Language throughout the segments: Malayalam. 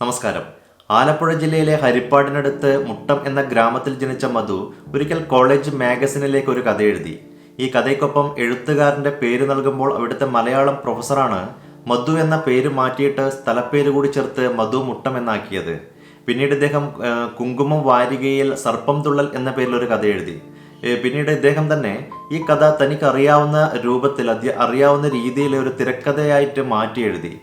നമസ്കാരം. ആലപ്പുഴ ജില്ലയിലെ ഹരിപ്പാടിനടുത്ത് മുട്ടം എന്ന ഗ്രാമത്തിൽ ജനിച്ച മധു ഒരിക്കൽ കോളേജ് മാഗസിനിലേക്ക് ഒരു കഥ എഴുതി. ഈ കഥയ്ക്കൊപ്പം എഴുത്തുകാരന്റെ പേര് നൽകുമ്പോൾ അവിടുത്തെ മലയാളം പ്രൊഫസറാണ് മധു എന്ന പേര് മാറ്റിയിട്ട് സ്ഥലപ്പേര് കൂടി ചേർത്ത് മധു മുട്ടം എന്നാക്കിയത്. പിന്നീട് ഇദ്ദേഹം കുങ്കുമം വാരികയിൽ സർപ്പം തുള്ളൽ എന്ന പേരിൽ ഒരു കഥ എഴുതി. പിന്നീട് ഇദ്ദേഹം തന്നെ ഈ കഥ തനിക്ക് അറിയാവുന്ന രൂപത്തിൽ അറിയാവുന്ന രീതിയിൽ ഒരു തിരക്കഥയായിട്ട് മാറ്റി എഴുതി.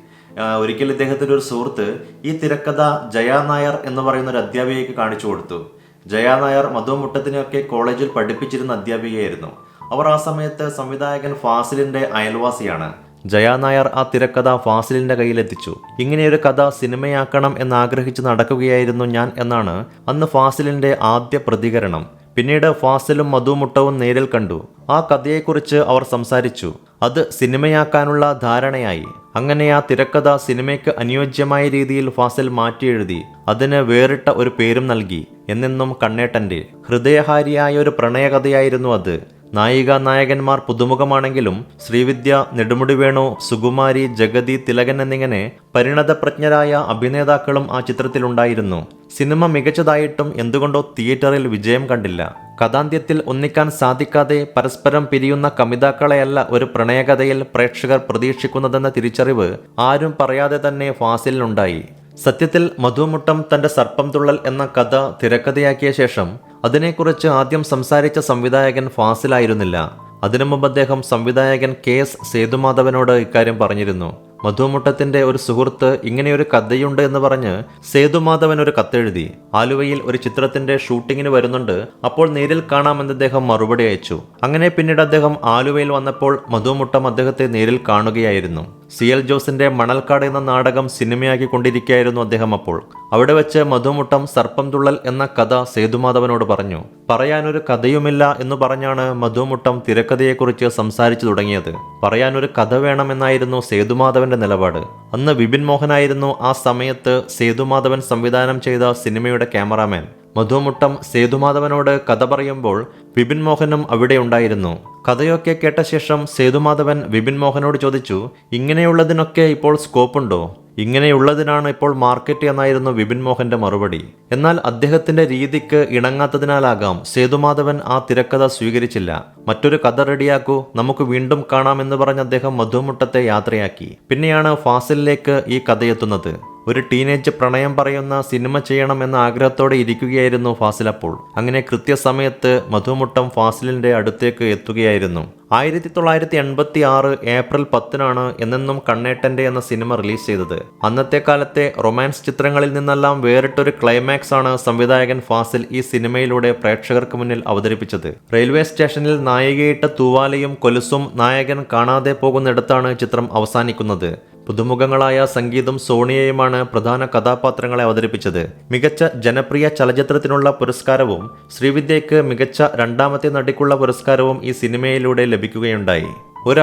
ഒരിക്കൽ ഇദ്ദേഹത്തിന്റെ ഒരു സുഹൃത്ത് ഈ തിരക്കഥ ജയാ നായർ എന്ന് പറയുന്ന ഒരു അധ്യാപികയ്ക്ക് കാണിച്ചു കൊടുത്തു. ജയാ നായർ മധു മുട്ടത്തിനെയൊക്കെ കോളേജിൽ പഠിപ്പിച്ചിരുന്ന അധ്യാപികയായിരുന്നു. അവർ ആ സമയത്ത് സംവിധായകൻ ഫാസിലിന്റെ അയൽവാസിയാണ്. ജയാ നായർ ആ തിരക്കഥ ഫാസിലിന്റെ കയ്യിലെത്തിച്ചു. ഇങ്ങനെയൊരു കഥ സിനിമയാക്കണം എന്നാഗ്രഹിച്ച് നടക്കുകയായിരുന്നു ഞാൻ എന്നാണ് അന്ന് ഫാസിലിന്റെ ആദ്യ പ്രതികരണം. പിന്നീട് ഫാസിലും മധുമുട്ടവും നേരിൽ കണ്ടു. ആ കഥയെക്കുറിച്ച് അവർ സംസാരിച്ചു. അത് സിനിമയാക്കാനുള്ള ധാരണയായി. അങ്ങനെ ആ തിരക്കഥ സിനിമയ്ക്ക് അനുയോജ്യമായ രീതിയിൽ ഫാസിൽ മാറ്റിയെഴുതി അതിന് വേറിട്ട ഒരു പേരും നൽകി എന്നെന്നും കണ്ണേട്ടന്റെ ഹൃദയഹാരിയായ ഒരു പ്രണയകഥയായിരുന്നു അത്. നായിക നായകന്മാർ പുതുമുഖമാണെങ്കിലും ശ്രീവിദ്യ നെടുമുടി വേണു സുകുമാരി ജഗതി തിലകൻ എന്നിങ്ങനെ പരിണതപ്രജ്ഞരായ അഭിനേതാക്കളും ആ ചിത്രത്തിലുണ്ടായിരുന്നു. സിനിമ മികച്ചതായിട്ടും എന്തുകൊണ്ടോ തിയേറ്ററിൽ വിജയം കണ്ടില്ല. കഥാന്ത്യത്തിൽ ഒന്നിക്കാൻ സാധിക്കാതെ പരസ്പരം പിരിയുന്ന കമിതാക്കളെയല്ല ഒരു പ്രണയകഥയിൽ പ്രേക്ഷകർ പ്രതീക്ഷിക്കുന്നതെന്ന തിരിച്ചറിവ് ആരും പറയാതെ തന്നെ ഫാസിലിനുണ്ടായി. സത്യത്തിൽ മധുമുട്ടം തന്റെ സർപ്പം തുള്ളൽ എന്ന കഥ തിരക്കഥയാക്കിയ ശേഷം അതിനെക്കുറിച്ച് ആദ്യം സംസാരിച്ച സംവിധായകൻ ഫാസിലായിരുന്നില്ല. അതിനു മുമ്പ് അദ്ദേഹം സംവിധായകൻ കെ എസ് സേതുമാധവനോട് ഇക്കാര്യം പറഞ്ഞിരുന്നു. മധുമുട്ടത്തിന്റെ ഒരു സുഹൃത്ത് ഇങ്ങനെയൊരു കഥയുണ്ട് എന്ന് പറഞ്ഞ് സേതുമാധവൻ ഒരു കത്തെഴുതി. ആലുവയിൽ ഒരു ചിത്രത്തിന്റെ ഷൂട്ടിങ്ങിന് വരുന്നുണ്ട്. അപ്പോൾ നേരിൽ കാണാമെന്ന് അദ്ദേഹം മറുപടി അയച്ചു. അങ്ങനെ പിന്നീട് അദ്ദേഹം ആലുവയിൽ വന്നപ്പോൾ മധുമുട്ടം അദ്ദേഹത്തെ നേരിൽ കാണുകയായിരുന്നു. സി എൽ ജോസിന്റെ മണൽക്കാട് എന്ന നാടകം സിനിമയാക്കി കൊണ്ടിരിക്കുകയായിരുന്നു അദ്ദേഹം അപ്പോൾ. അവിടെ വെച്ച് മധുമുട്ടം സർപ്പം തുള്ളൽ എന്ന കഥ സേതുമാധവനോട് പറഞ്ഞു. പറയാനൊരു കഥയുമില്ല എന്ന് പറഞ്ഞാണ് മധുമുട്ടം തിരക്കഥയെക്കുറിച്ച് സംസാരിച്ചു തുടങ്ങിയത്. പറയാനൊരു കഥ വേണമെന്നായിരുന്നു സേതുമാധവന്റെ നിലപാട്. അന്ന് വിപിൻ മോഹനായിരുന്നു ആ സമയത്ത് സേതുമാധവൻ സംവിധാനം ചെയ്ത സിനിമയുടെ ക്യാമറാമാൻ. മധുമുട്ടം സേതുമാധവനോട് കഥ പറയുമ്പോൾ വിപിൻ മോഹനും അവിടെ ഉണ്ടായിരുന്നു. കഥയൊക്കെ കേട്ട ശേഷം സേതുമാധവൻ വിപിൻ മോഹനോട് ചോദിച്ചു ഇങ്ങനെയുള്ളതിനൊക്കെ ഇപ്പോൾ സ്കോപ്പുണ്ടോ? ഇങ്ങനെയുള്ളതിനാണ് ഇപ്പോൾ മാർക്കറ്റ് എന്നായിരുന്നു വിപിൻ മോഹന്റെ മറുപടി. എന്നാൽ അദ്ദേഹത്തിന്റെ രീതിക്ക് ഇണങ്ങാത്തതിനാലാകാം സേതുമാധവൻ ആ തിരക്കഥ സ്വീകരിച്ചില്ല. മറ്റൊരു കഥ റെഡിയാക്കൂ നമുക്ക് വീണ്ടും കാണാമെന്ന് പറഞ്ഞ് അദ്ദേഹം മധുമുട്ടത്തെ യാത്രയാക്കി. പിന്നെയാണ് ഫാസിലിലേക്ക് ഈ കഥയെത്തുന്നത്. ഒരു ടീനേജ് പ്രണയം പറയുന്ന സിനിമ ചെയ്യണം എന്ന ആഗ്രഹത്തോടെ ഇരിക്കുകയായിരുന്നു ഫാസിൽ അപ്പോൾ. അങ്ങനെ കൃത്യസമയത്ത് മധുമുട്ടം ഫാസിലിന്റെ അടുത്തേക്ക് എത്തുകയായിരുന്നു. ആയിരത്തി തൊള്ളായിരത്തി എൺപത്തി ആറ് ഏപ്രിൽ പത്തിനാണ് എന്നെന്നും കണ്ണേട്ടന്റെ എന്ന സിനിമ റിലീസ് ചെയ്തത്. അന്നത്തെ കാലത്തെ റൊമാൻസ് ചിത്രങ്ങളിൽ നിന്നെല്ലാം വേറിട്ടൊരു ക്ലൈമാക്സ് ആണ് സംവിധായകൻ ഫാസിൽ ഈ സിനിമയിലൂടെ പ്രേക്ഷകർക്ക് മുന്നിൽ അവതരിപ്പിച്ചത്. റെയിൽവേ സ്റ്റേഷനിൽ നായികയിട്ട തൂവാലയും കൊലുസും നായകൻ കാണാതെ പോകുന്നിടത്താണ് ചിത്രം അവസാനിക്കുന്നത്. പുതുമുഖങ്ങളായ സംഗീതം സോണിയയുമാണ് പ്രധാന കഥാപാത്രങ്ങളെ അവതരിപ്പിച്ചത്. മികച്ച ജനപ്രിയ ചലച്ചിത്രത്തിനുള്ള പുരസ്കാരവും ശ്രീവിദ്യയ്ക്ക് മികച്ച രണ്ടാമത്തെ നടിക്കുള്ള പുരസ്കാരവും ഈ സിനിമയിലൂടെ ലഭിക്കുകയുണ്ടായി. ഒരു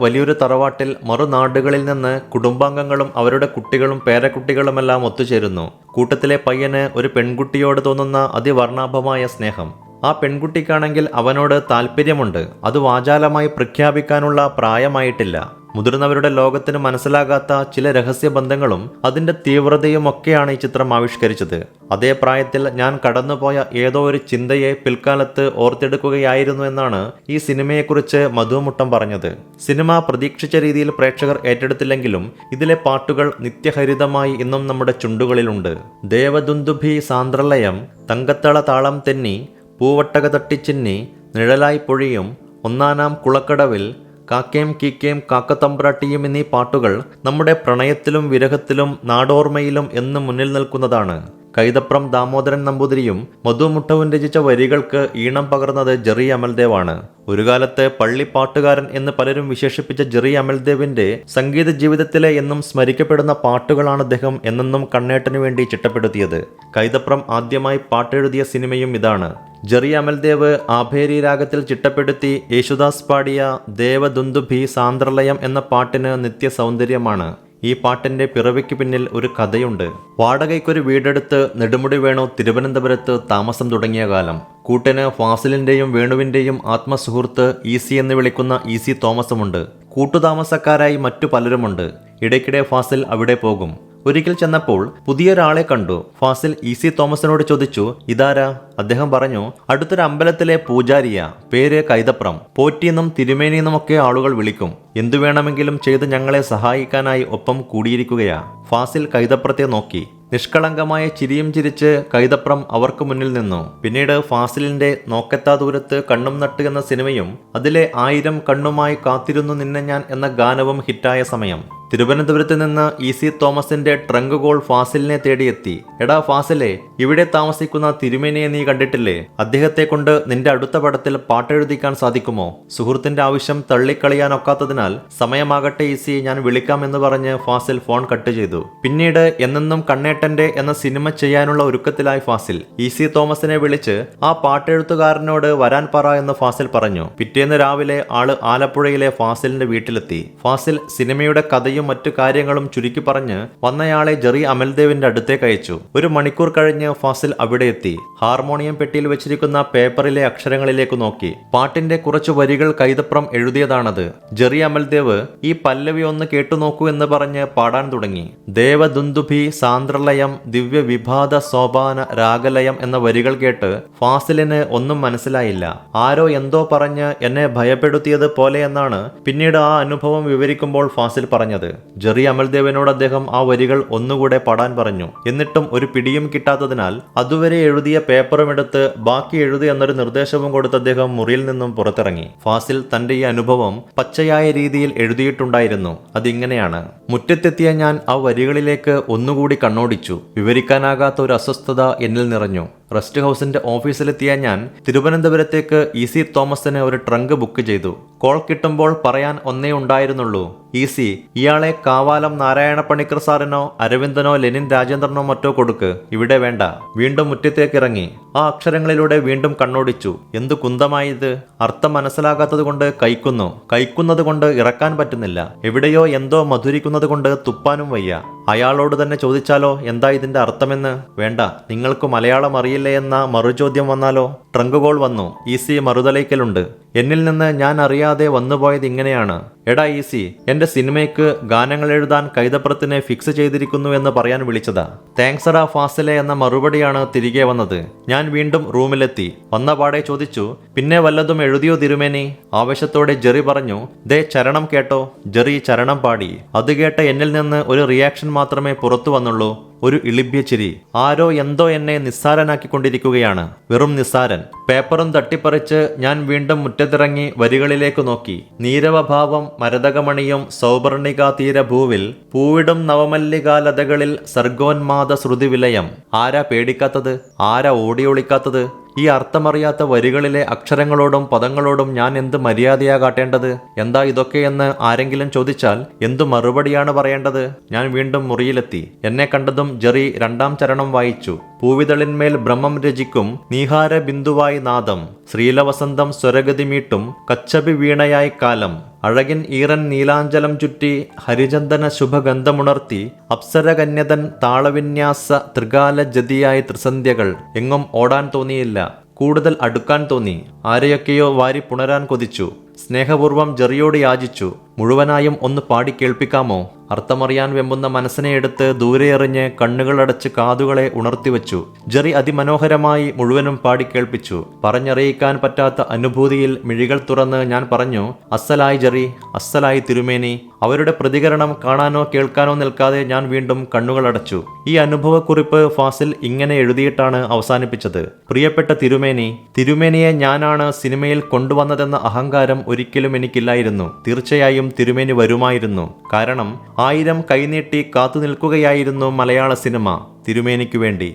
വലിയൊരു തറവാട്ടിൽ മറുനാടുകളിൽ നിന്ന് കുടുംബാംഗങ്ങളും അവരുടെ കുട്ടികളും പേരക്കുട്ടികളുമെല്ലാം ഒത്തുചേരുന്നു. കൂട്ടത്തിലെ പയ്യന് ഒരു പെൺകുട്ടിയോട് തോന്നുന്ന അതിവർണാഭമായ സ്നേഹം. ആ പെൺകുട്ടിക്കാണെങ്കിൽ അവനോട് താല്പര്യമുണ്ട് അത് വാചാലമായി പ്രഖ്യാപിക്കാനുള്ള പ്രായമായിട്ടില്ല. മുതിർന്നവരുടെ ലോകത്തിന് മനസ്സിലാകാത്ത ചില രഹസ്യബന്ധങ്ങളും അതിന്റെ തീവ്രതയും ഒക്കെയാണ് ഈ ചിത്രം ആവിഷ്കരിച്ചത്. അതേ പ്രായത്തിൽ ഞാൻ കടന്നുപോയ ഏതോ ഒരു ചിന്തയെ പിൽക്കാലത്ത് ഓർത്തെടുക്കുകയായിരുന്നു എന്നാണ് ഈ സിനിമയെക്കുറിച്ച് മധുമുട്ടം പറഞ്ഞത്. സിനിമ പ്രതീക്ഷിച്ച രീതിയിൽ പ്രേക്ഷകർ ഏറ്റെടുത്തില്ലെങ്കിലും ഇതിലെ പാട്ടുകൾ നിത്യഹരിതമായി ഇന്നും നമ്മുടെ ചുണ്ടുകളിലുണ്ട്. ദേവദുന്ദുഭി സാന്ദ്രലയം തങ്കത്തള താളം തെന്നി പൂവട്ടക തട്ടിച്ചിന്നി നിഴലായി പൊഴിയും ഒന്നാനാം കുളക്കടവിൽ കാക്കേം കീക്കേം കാക്കത്തമ്പ്രാട്ടിയും എന്നീ പാട്ടുകൾ നമ്മുടെ പ്രണയത്തിലും വിരഹത്തിലും നാടോർമ്മയിലും എന്നും മുന്നിൽ നിൽക്കുന്നതാണ്. കൈതപ്രം ദാമോദരൻ നമ്പൂതിരിയും മധുമുട്ടവും രചിച്ച വരികൾക്ക് ഈണം പകർന്നത് ജെറി അമൽദേവാണ്. ഒരു കാലത്ത് പള്ളിപ്പാട്ടുകാരൻ എന്ന് പലരും വിശേഷിപ്പിച്ച ജെറി അമൽദേവിന്റെ സംഗീത ജീവിതത്തിലെ എന്നും സ്മരിക്കപ്പെടുന്ന പാട്ടുകളാണ് അദ്ദേഹം എന്നെന്നും കണ്ണേട്ടനു വേണ്ടി ചിട്ടപ്പെടുത്തിയത്. കൈതപ്രം ആദ്യമായി പാട്ടെഴുതിയ സിനിമയും ഇതാണ്. ജെറി അമൽദേവ് ആഭേരി രാഗത്തിൽ ചിട്ടപ്പെടുത്തി യേശുദാസ് പാടിയ ദേവദുന്ദുഭി സാന്ദ്രലയം എന്ന പാട്ടിന് നിത്യ സൗന്ദര്യമാണ് ഈ പാട്ടിന്റെ പിറവിക്ക് പിന്നിൽ ഒരു കഥയുണ്ട്. വാടകയ്ക്കൊരു വീടെടുത്ത് നെടുമുടി വേണു തിരുവനന്തപുരത്ത് താമസം തുടങ്ങിയ കാലം. കൂട്ടിന് ഫാസിലിന്റെയും വേണുവിന്റെയും ആത്മസുഹൃത്ത് ഈസി എന്ന് വിളിക്കുന്ന ഈസി തോമസുമുണ്ട്. കൂട്ടുതാമസക്കാരായി മറ്റു പലരുമുണ്ട്. ഇടയ്ക്കിടെ ഫാസിൽ അവിടെ പോകും. ഒരിക്കൽ ചെന്നപ്പോൾ പുതിയൊരാളെ കണ്ടു. ഫാസിൽ ഇ സി തോമസിനോട് ചോദിച്ചു ഇതാരാ? അദ്ദേഹം പറഞ്ഞു അടുത്തൊരു അമ്പലത്തിലെ പൂജാരിയ. പേര് കൈതപ്രം. പോറ്റിയെന്നും ഒക്കെ ആളുകൾ വിളിക്കും. എന്തു വേണമെങ്കിലും ചെയ്ത് ഞങ്ങളെ സഹായിക്കാനായി ഒപ്പം കൂടിയിരിക്കുകയാ. ഫാസിൽ കൈതപ്രത്തെ നോക്കി. നിഷ്കളങ്കമായ ചിരിയും ചിരിച്ച് കൈതപ്രം അവർക്ക് മുന്നിൽ നിന്നു. പിന്നീട് ഫാസിലിന്റെ നോക്കെത്താ ദൂരത്ത് കണ്ണും നട്ട് എന്ന സിനിമയും അതിലെ ആയിരം കണ്ണുമായി കാത്തിരുന്നു നിന്നെ ഞാൻ എന്ന ഗാനവും ഹിറ്റായ സമയം. തിരുവനന്തപുരത്ത് നിന്ന് ഇ സി തോമസിന്റെ ട്രങ്ക് കോൾ ഫാസിലിനെ തേടിയെത്തി. എടാ ഫാസിലെ ഇവിടെ താമസിക്കുന്ന തിരുമേനിയെ നീ കണ്ടിട്ടില്ലേ? അദ്ദേഹത്തെ കൊണ്ട് നിന്റെ അടുത്ത പടത്തിൽ പാട്ടെഴുതിക്കാൻ സാധിക്കുമോ? സുഹൃത്തിന്റെ ആവശ്യം തള്ളിക്കളിയാനൊക്കാത്തതിനാൽ സമയമാകട്ടെ ഇ സി ഞാൻ വിളിക്കാമെന്ന് പറഞ്ഞ് ഫാസിൽ ഫോൺ കട്ട് ചെയ്തു. പിന്നീട് എന്നെന്നും കണ്ണേട്ടന്റെ എന്ന സിനിമ ചെയ്യാനുള്ള ഒരുക്കത്തിലായി ഫാസിൽ. ഇ സി തോമസിനെ വിളിച്ച് ആ പാട്ടെഴുത്തുകാരനോട് വരാൻ പറ എന്ന് ഫാസിൽ പറഞ്ഞു. പിറ്റേന്ന് രാവിലെ ആൾ ആലപ്പുഴയിലെ ഫാസിലിന്റെ വീട്ടിലെത്തി. ഫാസിൽ സിനിമയുടെ കഥയും മറ്റു കാര്യങ്ങളും ചുരുക്കി പറഞ്ഞ് വന്നയാളെ ജെറി അമൽദേവിന്റെ അടുത്തേക്ക് അയച്ചു. ഒരു മണിക്കൂർ കഴിഞ്ഞ് ഫാസിൽ അവിടെ എത്തി. ഹാർമോണിയം പെട്ടിയിൽ വെച്ചിരിക്കുന്ന പേപ്പറിലെ അക്ഷരങ്ങളിലേക്ക് നോക്കി. പാട്ടിന്റെ കുറച്ചു വരികൾ കൈതപ്രം എഴുതിയതാണത്. ജെറി അമൽദേവ് ഈ പല്ലവി ഒന്ന് കേട്ടുനോക്കൂ എന്ന് പറഞ്ഞ് പാടാൻ തുടങ്ങി. ദേവദുന്ദുഭി സാന്ദ്രലയം ദിവ്യ വിഭാത സോപാന രാഗലയം എന്ന വരികൾ കേട്ട് ഫാസിലിന് ഒന്നും മനസ്സിലായില്ല. ആരോ എന്തോ പറഞ്ഞ് എന്നെ ഭയപ്പെടുത്തിയത് പോലെയെന്നാണ് പിന്നീട് ആ അനുഭവം വിവരിക്കുമ്പോൾ ഫാസിൽ പറഞ്ഞത്. ജെറി അമൽദേവനോട് അദ്ദേഹം ആ വരികൾ ഒന്നുകൂടെ പാടാൻ പറഞ്ഞു. എന്നിട്ടും ഒരു പിടിയും കിട്ടാത്തതിനാൽ അതുവരെ എഴുതിയ പേപ്പറും എടുത്ത് ബാക്കി എഴുതി എന്നൊരു നിർദ്ദേശവും കൊടുത്ത് അദ്ദേഹം മുറിയിൽ നിന്നും പുറത്തിറങ്ങി. ഫാസിൽ തന്റെ ഈ അനുഭവം പച്ചയായ രീതിയിൽ എഴുതിയിട്ടുണ്ടായിരുന്നു. അതിങ്ങനെയാണ്. മുറ്റത്തെത്തിയ ഞാൻ ആ വരികളിലേക്ക് ഒന്നുകൂടി കണ്ണോടിച്ചു. വിവരിക്കാനാകാത്ത ഒരു അസ്വസ്ഥത എന്നിൽ നിറഞ്ഞു. റെസ്റ്റ് ഹൗസിന്റെ ഓഫീസിലെത്തിയ ഞാൻ തിരുവനന്തപുരത്തേക്ക് ഇ സി തോമസിന് ഒരു ട്രങ്ക് ബുക്ക് ചെയ്തു. കോൾ കിട്ടുമ്പോൾ പറയാൻ ഒന്നേ ഉണ്ടായിരുന്നുള്ളൂ. ഇ സി ഇയാളെ കാവാലം നാരായണ പണിക്കർ സാറിനോ അരവിന്ദനോ ലെനിൻ രാജേന്ദ്രനോ മറ്റോ കൊടുക്ക്. ഇവിടെ വേണ്ട. വീണ്ടും മുറ്റത്തേക്കിറങ്ങി. ആ അക്ഷരങ്ങളിലൂടെ വീണ്ടും കണ്ണോടിച്ചു. എന്തു കുന്തമായത്? അർത്ഥം മനസ്സിലാകാത്തത് കൊണ്ട് കൈക്കുന്നു. കൈക്കുന്നത് കൊണ്ട് ഇറക്കാൻ പറ്റുന്നില്ല. എവിടെയോ എന്തോ മധുരിക്കുന്നത് കൊണ്ട് തുപ്പാനും വയ്യ. അയാളോട് തന്നെ ചോദിച്ചാലോ എന്താ ഇതിന്റെ അർത്ഥമെന്ന്? വേണ്ട. നിങ്ങൾക്ക് മലയാളം അറിയില്ലേ എന്ന മറുചോദ്യം വന്നാലോ? ട്രങ്ക് കോൾ വന്നു. ഈ സി മറുതലയ്ക്കലുണ്ട്. എന്നിൽ നിന്ന് ഞാൻ അറിയാതെ വന്നുപോയത് ഇങ്ങനെയാണ്. എടാ ഈസി എന്റെ സിനിമയ്ക്ക് ഗാനങ്ങൾ എഴുതാൻ കൈതപ്രത്തിനെ ഫിക്സ് ചെയ്തിരിക്കുന്നു എന്ന് പറയാൻ വിളിച്ചതാ. താങ്ക്സ് എടാ ഫാസിലെ എന്ന മറുപടിയാണ് തിരികെ വന്നത്. ഞാൻ വീണ്ടും റൂമിലെത്തി. വന്ന പാടെ ചോദിച്ചു പിന്നെ വല്ലതും എഴുതിയോ തിരുമേനി? ആവേശത്തോടെ ജെറി പറഞ്ഞു ദേ ചരണം കേട്ടോ. ജെറി ചരണം പാടി. അത് കേട്ട എന്നിൽ നിന്ന് ഒരു റിയാക്ഷൻ മാത്രമേ പുറത്തു വന്നുള്ളൂ. ഒരു ഇളിബ്യ ചിരി ആരോ എന്തോ എന്നെ നിസ്സാരനാക്കിക്കൊണ്ടിരിക്കുകയാണ്. വെറും നിസ്സാരൻ. പേപ്പറും തട്ടിപ്പറിച്ച് ഞാൻ വീണ്ടും മുറ്റത്തിറങ്ങി വരികളിലേക്ക് നോക്കി. നീരവഭാവം മരതകമണിയും സൗപർണികാ തീരഭൂവിൽ പൂവിടും നവമല്ലികാലതകളിൽ സർഗോന്മാദ ശ്രുതി വിലയം. ആരാ പേടിക്കാത്തത്? ആരാ ഓടിയൊളിക്കാത്തത്? ഈ അർത്ഥമറിയാത്ത വരികളിലെ അക്ഷരങ്ങളോടും പദങ്ങളോടും ഞാൻ എന്ത് മര്യാദയാ കാട്ടേണ്ടത്? എന്താ ഇതൊക്കെയെന്ന് ആരെങ്കിലും ചോദിച്ചാൽ എന്തു മറുപടിയാണ് പറയേണ്ടത്? ഞാൻ വീണ്ടും മുറിയിലെത്തി. എന്നെ കണ്ടതും ജെറി രണ്ടാം ചരണം വായിച്ചു. പൂവിതളിന്മേൽ ബ്രഹ്മം രചിക്കും നീഹാര ബിന്ദുവായി നാദം. ശ്രീലവസന്തം സ്വരഗതി മീട്ടും കച്ചപി വീണയായി കാലം. അഴകിൻ ഈറൻ നീലാഞ്ചലം ചുറ്റി ഹരിചന്ദന ശുഭഗന്ധമുണർത്തി അപ്സരകന്യതൻ താളവിന്യാസ ത്രികാല ജതിയായി ത്രിസന്ധ്യകൾ. എങ്ങും ഓടാൻ തോന്നിയില്ല. കൂടുതൽ അടുക്കാൻ തോന്നി. ആരെയൊക്കെയോ വാരി പുണരാൻ കൊതിച്ചു. സ്നേഹപൂർവം ജെറിയോട് യാചിച്ചു. മുഴുവനായും ഒന്ന് പാടി കേൾപ്പിക്കാമോ? അർത്ഥമറിയാൻ വെമ്പുന്ന മനസ്സിനെ എടുത്ത് ദൂരെ എറിഞ്ഞ് കണ്ണുകളടച്ച് കാതുകളെ ഉണർത്തിവെച്ചു. ജെറി അതിമനോഹരമായി മുഴുവനും പാടിക്കേൾപ്പിച്ചു പറഞ്ഞറിയിക്കാൻ പറ്റാത്ത അനുഭൂതിയിൽ മിഴികൾ തുറന്ന് ഞാൻ പറഞ്ഞു അസ്സലായി ജെറി അസ്സലായി തിരുമേനി അവരുടെ പ്രതികരണം കാണാനോ കേൾക്കാനോ നിൽക്കാതെ ഞാൻ വീണ്ടും കണ്ണുകൾ അടച്ചു. ഈ അനുഭവക്കുറിപ്പ് ഫാസിൽ ഇങ്ങനെ എഴുതിയിട്ടാണ് അവസാനിപ്പിച്ചത്. പ്രിയപ്പെട്ട തിരുമേനി തിരുമേനിയെ ഞാനാണ് സിനിമയിൽ കൊണ്ടുവന്നതെന്ന അഹങ്കാരം ഒരിക്കലും എനിക്കില്ലായിരുന്നു. തീർച്ചയായും തിരുമേനി വരുമായിരുന്നു. കാരണം ആയിരം കൈനീട്ടി കാത്തു നിൽക്കുകയായിരുന്നു മലയാള സിനിമ തിരുമേനിക്കു വേണ്ടി.